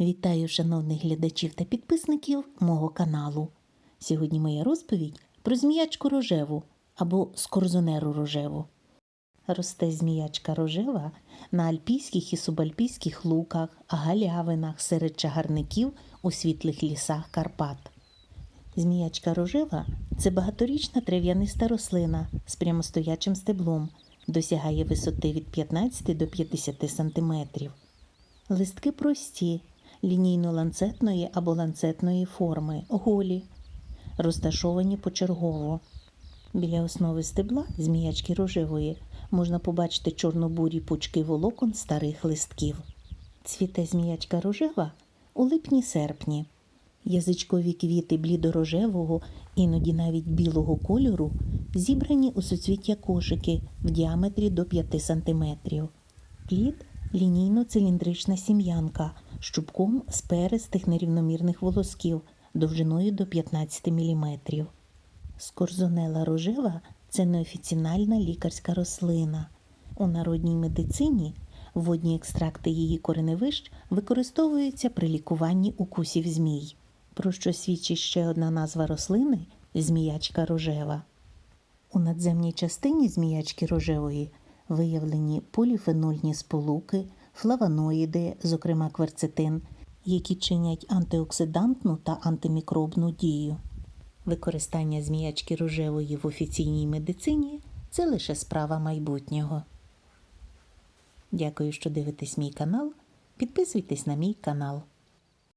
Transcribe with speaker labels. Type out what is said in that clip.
Speaker 1: Вітаю шановних глядачів та підписників мого каналу. Сьогодні моя розповідь про зміячку рожеву або скорзонеру рожеву. Росте зміячка рожева на альпійських і субальпійських луках, галявинах, серед чагарників у світлих лісах Карпат. Зміячка рожева це багаторічна трав'яниста рослина з прямостоячим стеблом, досягає висоти від 15 до 50 см. Листки прості, лінійно-ланцетної або ланцетної форми, голі, розташовані почергово. Біля основи стебла зміячки рожевої можна побачити чорнобурі пучки волокон старих листків. Цвіте зміячка рожева у липні-серпні. Язичкові квіти блідорожевого, іноді навіть білого кольору, зібрані у суцвіття кошики в діаметрі до 5 см. Плід лінійно-циліндрична сім'янка з чубком з перистих нерівномірних волосків довжиною до 15 мм. Скорзонела рожева це неофіціональна лікарська рослина. У народній медицині водні екстракти її кореневищ використовуються при лікуванні укусів змій, про що свідчить ще одна назва рослини зміячка рожева. У надземній частині зміячки рожевої виявлені поліфенольні сполуки, флавоноїди, зокрема кверцетин, які чинять антиоксидантну та антимікробну дію. Використання зміячки рожевої в офіційній медицині це лише справа майбутнього. Дякую, що дивитесь мій канал. Підписуйтесь на мій канал.